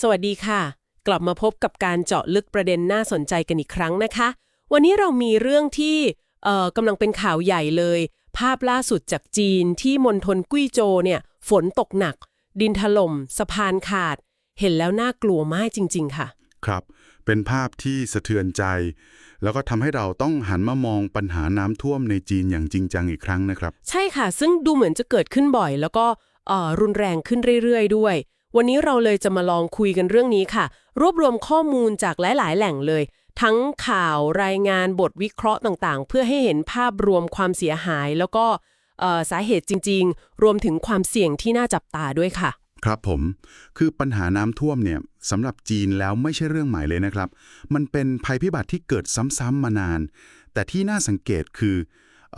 สวัสดีค่ะ กลับมาพบกับการเจาะลึกประเด็นน่าสนใจกันอีกครั้งนะคะ วันนี้เรามีเรื่องที่เอ่อกำลังเป็นข่าวใหญ่เลย ภาพล่าสุดจากจีนที่มณฑลกุ้ยโจวเนี่ย ฝนตกหนัก ดินถล่มสะพานขาด เห็นแล้วน่ากลัวมากจริง ๆ ค่ะ ครับ เป็นภาพที่สะเทือนใจ แล้วก็ทำให้เราต้องหันมามองปัญหาน้ำท่วมในจีนอย่างจริงจังอีกครั้งนะครับ ใช่ค่ะ ซึ่งดูเหมือนจะเกิดขึ้นบ่อย แล้วก็เอ่อรุนแรงขึ้นเรื่อย ๆ ด้วย วันนี้เราเลยจะมาลองคุยกันเรื่องนี้ค่ะ รวบรวมข้อมูลจากหลาย ๆ แหล่งเลย ทั้งข่าวรายงานบทวิเคราะห์ต่างๆ เพื่อให้เห็นภาพรวมความเสียหาย แล้วก็สาเหตุจริง ๆ รวมถึงความเสี่ยงที่น่าจับตาด้วยค่ะ ครับผม คือปัญหาน้ำท่วมเนี่ยสำหรับจีนแล้วไม่ใช่เรื่องใหม่เลยนะครับ มันเป็นภัยพิบัติที่เกิดซ้ำๆมานาน แต่ที่น่าสังเกตคือ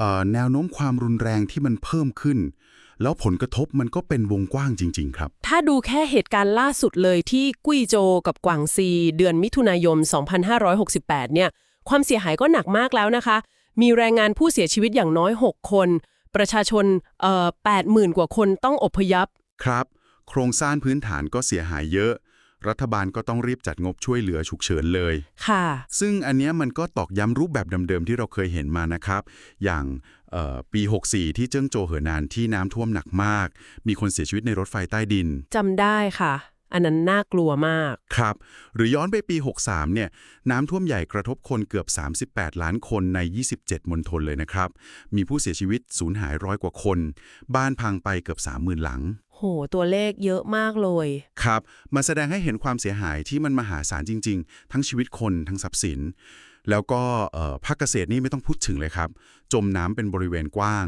ออแนวโน้มความรุนแรงที่มันเพิ่มขึ้น แล้วผลกระทบมันก็เป็นวงกว้างจริง ๆ ครับ ถ้าดูแค่เหตุการณ์ล่าสุดเลยที่กุ้ยโจวกับกวางซี เดือนมิถุนายน2568 เนี่ย ความเสียหายก็หนักมากแล้วนะคะ มีรายงานผู้เสียชีวิตอย่างน้อย 6 คน ประชาชนเอ่อ80,000 กว่าคนต้องอพยพครับ โครงสร้างพื้นฐานก็เสียหายเยอะ รัฐบาลก็ต้องรีบจัดงบช่วยเหลือฉุกเฉินเลย ค่ะ ซึ่งอันเนี้ยมันก็ตอกย้ำรูปแบบเดิมๆที่เราเคยเห็นมานะครับ อย่างเอ่อปี 64 ที่เจิ้งโจวเหอหนานที่น้ำท่วมหนักมาก มีคนเสียชีวิตในรถไฟใต้ดิน จำได้ค่ะ อันนั้นน่ากลัวมาก ครับ หรือย้อนไปปี 63 เนี่ย น้ำท่วมใหญ่กระทบคนเกือบ 38 ล้านคนใน 27 มณฑลเลยนะครับ มีผู้เสียชีวิตสูญหายร้อยกว่าคน บ้านพังไปเกือบ 30,000 หลัง โห ตัวเลขเยอะมากเลย ครับมันแสดงให้เห็นความเสียหายที่มันมหาศาลจริง ๆ ทั้งชีวิตคนทั้งทรัพย์สิน แล้วก็เอ่อภาคเกษตรนี่ไม่ต้องพูดถึงเลยครับ จมน้ำเป็นบริเวณกว้าง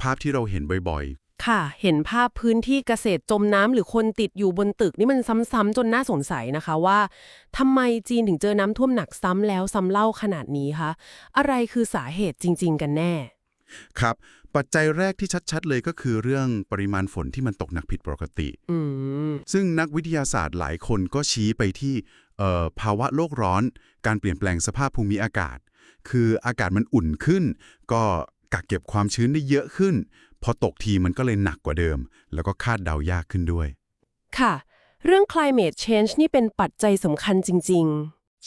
ภาพที่เราเห็นบ่อยค่ะ เห็นภาพพื้นที่เกษตรจมน้ำหรือคนติดอยู่บนตึกนี่มันซ้ำๆจนน่าสงสัยนะคะว่าทำไมจีนถึงเจอน้ำท่วมหนักซ้ำแล้วซ้ำเล่าขนาดนี้คะอะไรคือสาเหตุจริง ๆ กันแน่ๆ ครับ ปัจจัยแรกที่ชัด ๆ เลยก็คือเรื่องปริมาณฝนที่มันตกหนักผิดปกติอืมซึ่งนักวิทยาศาสตร์หลายคนก็ชี้ไปที่เอ่อภาวะโลกร้อน การเปลี่ยนแปลงสภาพภูมิอากาศ คืออากาศมันอุ่นขึ้น ก็กักเก็บความชื้นได้เยอะขึ้น พอตกทีมันก็เลยหนักกว่าเดิม แล้วก็คาดเดายากขึ้นด้วย ค่ะ เรื่อง climate change นี่เป็นปัจจัยสำคัญจริง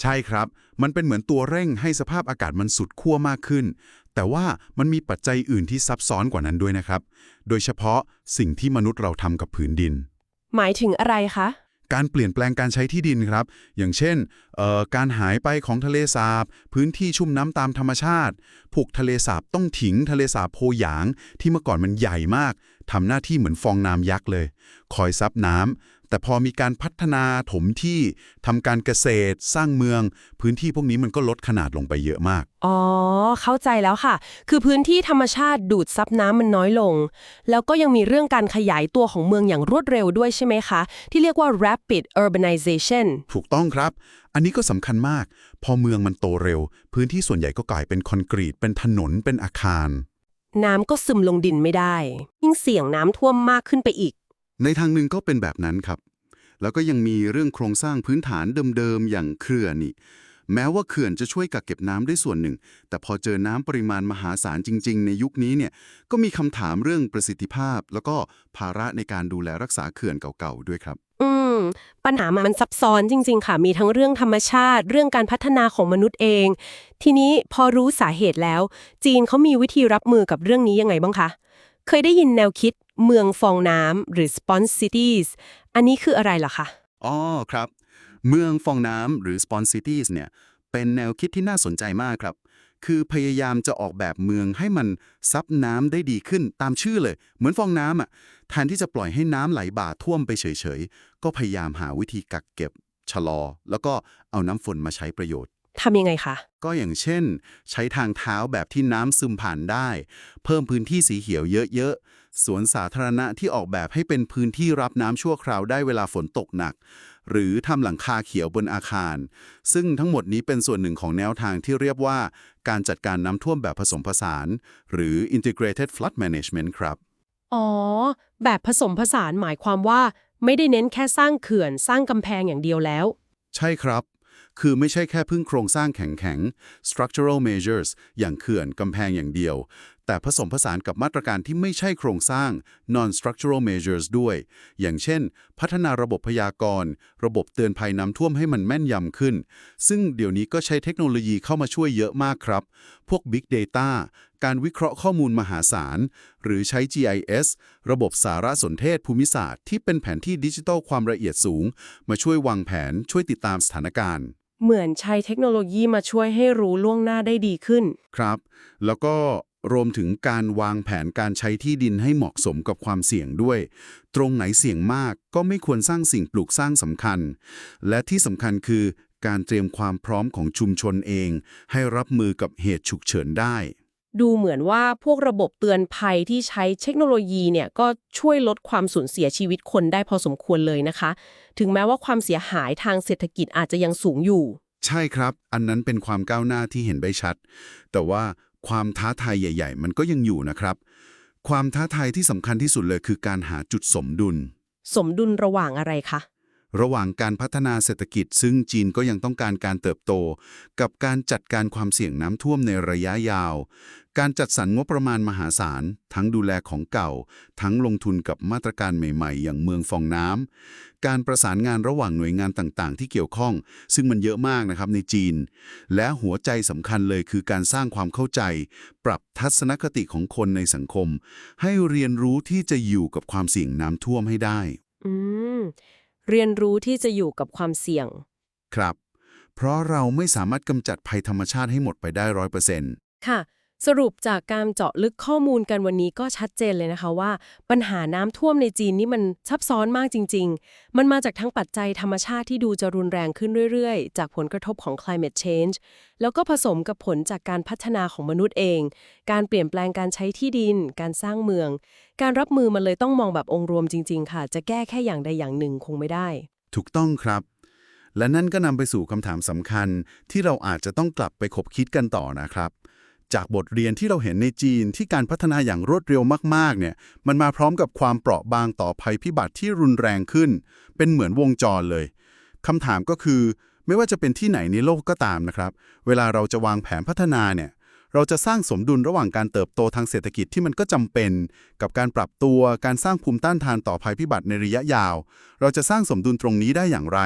ใช่ครับ มันเป็นเหมือนตัวเร่งให้สภาพอากาศมันสุดขั้วมากขึ้น แต่ว่ามันมีปัจจัยอื่นที่ซับซ้อนกว่านั้นด้วยนะครับ โดยเฉพาะสิ่งที่มนุษย์เราทำกับผืนดินๆหมายถึงอะไรคะ การเปลี่ยนแปลงการใช้ที่ดินครับ อย่างเช่นเอ่อการหายไปของทะเลสาบ พื้นที่ชุ่มน้ำตามธรรมชาติพวกทะเลสาบต้องถิง ทะเลสาบโพหยาง ที่เมื่อก่อนมันใหญ่มากทำหน้าที่เหมือนฟองน้ำยักษ์เลย คอยซับน้ำ แต่พอมีการพัฒนาถมที่ทำการเกษตร สร้างเมือง พื้นที่พวกนี้มันก็ลดขนาดลงไปเยอะมาก อ๋อ เข้าใจแล้วค่ะ คือพื้นที่ธรรมชาติดูดซับน้ำมันน้อยลง แล้วก็ยังมีเรื่องการขยายตัวของเมืองอย่างรวดเร็วด้วยใช่ไหมคะ ที่เรียกว่า rapid urbanization ถูกต้องครับ อันนี้ก็สำคัญมาก พอเมืองมันโตเร็ว พื้นที่ส่วนใหญ่ก็กลายเป็นคอนกรีต เป็นถนนเป็นอาคาร น้ำก็ซึมลงดินไม่ได้ ยิ่งเสี่ยงน้ำท่วมมากขึ้นไปอีก ในทางหนึ่งก็เป็นแบบนั้นครับ แล้วก็ยังมีเรื่องโครงสร้างพื้นฐานเดิมๆ อย่างเขื่อนนี่ แม้ว่าเขื่อนจะช่วยกักเก็บน้ำได้ส่วนหนึ่ง แต่พอเจอน้ำปริมาณมหาศาลจริง ๆ ในยุคนี้เนี่ย ก็มีคำถามเรื่องประสิทธิภาพ แล้วก็ภาระในการดูแลรักษาเขื่อนเก่าๆ ด้วยครับ อืม ปัญหามันซับซ้อนจริง ๆ ค่ะ มีทั้งเรื่องธรรมชาติ เรื่องการพัฒนาของมนุษย์เอง ทีนี้พอรู้สาเหตุแล้ว จีนเขามีวิธีรับมือกับเรื่องนี้ยังไงบ้างคะ เคยได้ยินแนวคิดเมืองฟองน้ำหรือ sponge cities อันนี้คืออะไรเหรอคะ อ๋อครับ เมืองฟองน้ำหรือ Spawn Cities เนี่ย เป็นแนวคิดที่น่าสนใจมากครับ คือพยายามจะออกแบบเมืองให้มันซับน้ำได้ดีขึ้นตามชื่อเลย เหมือนฟองน้ำอะแทนที่จะปล่อยให้น้ำไหลบ่าท่วมไปเฉยๆ ก็พยายามหาวิธีกักเก็บ ชะลอ แล้วก็เอาน้ำฝนมาใช้ประโยชน์ ทำยังไงคะ ก็อย่างเช่น ใช้ทางเท้าแบบที่น้ำซึมผ่านได้ เพิ่มพื้นที่สีเขียวเยอะๆ สวนสาธารณะที่ออกแบบให้เป็นพื้นที่รับน้ำชั่วคราวได้เวลาฝนตกหนัก หรือทำหลังคาเขียวบนอาคาร ซึ่งทั้งหมดนี้เป็นส่วนหนึ่งของแนวทางที่เรียกว่า การจัดการน้ำท่วมแบบผสมผสาน หรือ integrated flood management ครับ อ๋อ แบบผสมผสานหมายความว่า ไม่ได้เน้นแค่สร้างเขื่อน สร้างกำแพงอย่างเดียวแล้ว ใช่ครับ คือไม่ใช่แค่พึ่งโครงสร้างแข็งๆ structural measures อย่างเขื่อนกำแพงอย่างเดียว แต่ผสมผสานกับมาตรการที่ไม่ใช่โครงสร้าง non-structural measures ด้วย อย่างเช่น พัฒนาระบบพยากรณ์ ระบบเตือนภัยน้ำท่วมให้มันแม่นยำขึ้น ซึ่งเดี๋ยวนี้ก็ใช้เทคโนโลยีเข้ามาช่วยเยอะมากครับ พวก Big Data การวิเคราะห์ข้อมูลมหาศาล หรือใช้ GIS ระบบสารสนเทศภูมิศาสตร์ที่เป็นแผนที่ดิจิทัลความละเอียดสูง มาช่วยวางแผนช่วยติดตามสถานการณ์ เหมือนใช้เทคโนโลยีมาช่วยให้รู้ล่วงหน้าได้ดีขึ้น ครับ แล้วก็รวมถึงการวางแผนการใช้ที่ดินให้เหมาะสมกับความเสี่ยงด้วย ตรงไหนเสี่ยงมากก็ไม่ควรสร้างสิ่งปลูกสร้างสำคัญ และที่สำคัญคือการเตรียมความพร้อมของชุมชนเอง ให้รับมือกับเหตุฉุกเฉินได้ ดูเหมือนว่าพวกระบบเตือนภัยที่ใช้เทคโนโลยีเนี่ยก็ช่วยลดความสูญเสียชีวิตคนได้พอสมควรเลยนะคะ ถึงแม้ว่าความเสียหายทางเศรษฐกิจอาจจะยังสูงอยู่ ใช่ครับ อันนั้นเป็นความก้าวหน้าที่เห็นได้ชัด แต่ว่าความท้าทายใหญ่ ๆ มันก็ยังอยู่นะครับ ความท้าทายที่สำคัญที่สุดเลยคือการหาจุดสมดุล สมดุลระหว่างอะไรคะ ระหว่างการพัฒนาเศรษฐกิจ ซึ่งจีนก็ยังต้องการการเติบโต กับการจัดการความเสี่ยงน้ำท่วมในระยะยาว การจัดสรรงบประมาณมหาศาล ทั้งดูแลของเก่า ทั้งลงทุนกับมาตรการใหม่ๆ อย่างเมืองฟองน้ำการประสานงานระหว่างหน่วยงานต่างๆ ที่เกี่ยวข้อง ซึ่งมันเยอะมากนะครับในจีน และหัวใจสำคัญเลยคือการสร้างความเข้าใจ ปรับทัศนคติของคนในสังคม ให้เรียนรู้ที่จะอยู่กับความเสี่ยงน้ำท่วมให้ได้ เรียนรู้ที่จะอยู่กับความเสี่ยง ครับ เพราะเราไม่สามารถกำจัดภัยธรรมชาติให้หมดไปได้ร้อยเปอร์เซ็นต์ค่ะ สรุปจากการเจาะลึกข้อมูลกันวันนี้ก็ชัดเจนเลยนะคะว่า ปัญหาน้ำท่วมในจีนนี่มันซับซ้อนมากจริง ๆ มันมาจากทั้งปัจจัยธรรมชาติที่ดูจะรุนแรงขึ้นเรื่อยๆ จากผลกระทบของ climate change แล้วก็ผสมกับผลจากการพัฒนาของมนุษย์เอง การเปลี่ยนแปลงการใช้ที่ดิน การสร้างเมือง การรับมือมันเลยต้องมองแบบองค์รวมจริง ๆ ค่ะ จะแก้แค่อย่างใดอย่างหนึ่งคงไม่ได้ ถูกต้องครับ และนั่นก็นำไปสู่คำถามสำคัญที่เราอาจจะต้องกลับไปคบคิดกันต่อนะครับ จากบทเรียนที่เราเห็นในจีนที่การพัฒนาอย่างรวดเร็วมากๆ เนี่ย มันมาพร้อมกับความเปราะบางต่อภัยพิบัติที่รุนแรงขึ้น เป็นเหมือนวงจรเลยคำถามก็คือ ไม่ว่าจะเป็นที่ไหนในโลกก็ตามนะครับ เวลาเราจะวางแผนพัฒนาเนี่ย เราจะสร้างสมดุลระหว่างการเติบโตทางเศรษฐกิจที่มันก็จำเป็น กับการปรับตัวการสร้างภูมิต้านทานต่อภัยพิบัติในระยะยาว เราจะสร้างสมดุลตรงนี้ได้อย่างไร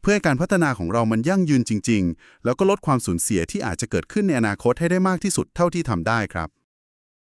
เพื่อให้การพัฒนาของเรามันยั่งยืนจริง ๆ แล้วก็ลดความสูญเสียที่อาจจะเกิดขึ้นในอนาคตให้ได้มากที่สุดเท่าที่ทำได้ครับ